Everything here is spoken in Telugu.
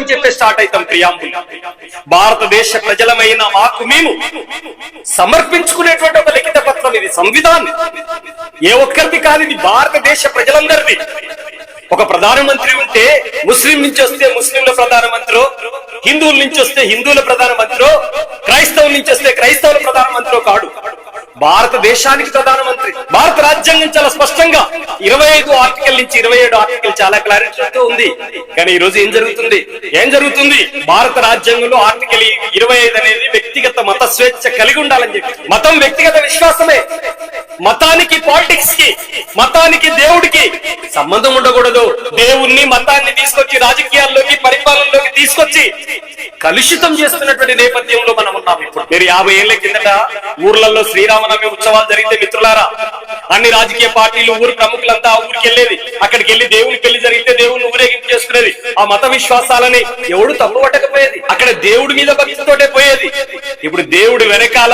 అని చెప్పి స్టార్ట్ అవుతాం ప్రియాంబుల్. భారతదేశ ప్రజలమైన మాకు మేము సమర్పించుకునేటువంటి ఒక లిఖిత పత్రం ఇది సంవిధానం. ఏ ఒక్కరిది కాదు ఇది భారతదేశ ప్రజలందరిది. ఒక ప్రధానమంత్రి ఉంటే ముస్లిం నుంచి వస్తే ముస్లింల ప్రధానమంత్రి హిందువుల నుంచి వస్తే హిందువుల ప్రధానమంత్రి క్రైస్తవుల నుంచి వస్తే క్రైస్తవుల ప్రధానమంత్రి కాడు భారతదేశానికి ప్రధానమంత్రి. భారత రాజ్యాంగం చాలా స్పష్టంగా ఇరవై ఐదు ఆర్టికల్ నుంచి ఇరవై ఏడు ఆర్టికల్ చాలా క్లారిటీతో ఉంది. కానీ ఈ రోజు ఏం జరుగుతుంది? ఏం జరుగుతుంది? భారత రాజ్యాంగంలో ఆర్టికల్ ఇరవై ఐదు అనేది వ్యక్తిగత మత స్వేచ్ఛ కలిగి ఉండాలని చెప్పి. మతం వ్యక్తిగత విశ్వాసమే. మతానికి పాలిటిక్స్కి మతానికి దేవుడికి సంబంధం ఉండకూడదు. దేవుణ్ణి మతాన్ని తీసుకొచ్చి రాజకీయాల్లోకి పరిపాలనలోకి తీసుకొచ్చి కలుషితం చేస్తున్నటువంటి నేపథ్యంలో మనం ఉన్నాం ఇప్పుడు. మీరు యాభై ఏళ్ళ కిందట ఊర్లలో శ్రీరామనవమి ఉత్సవాలు జరిగితే మిత్రులారా అన్ని రాజకీయ పార్టీలు ఊరు ప్రముఖులంతా ఆ ఊరికి వెళ్ళేది. అక్కడికి వెళ్ళి దేవుని పెళ్ళి జరిగితే దేవుని ఊరేగింపు చేసుకునేది. ఆ మత విశ్వాసాలని ఎవడు తప్పు పట్టకపోయేది అక్కడ దేవుడి మీద భక్తితోటే పోయేది. ఇప్పుడు దేవుడి వెనకాల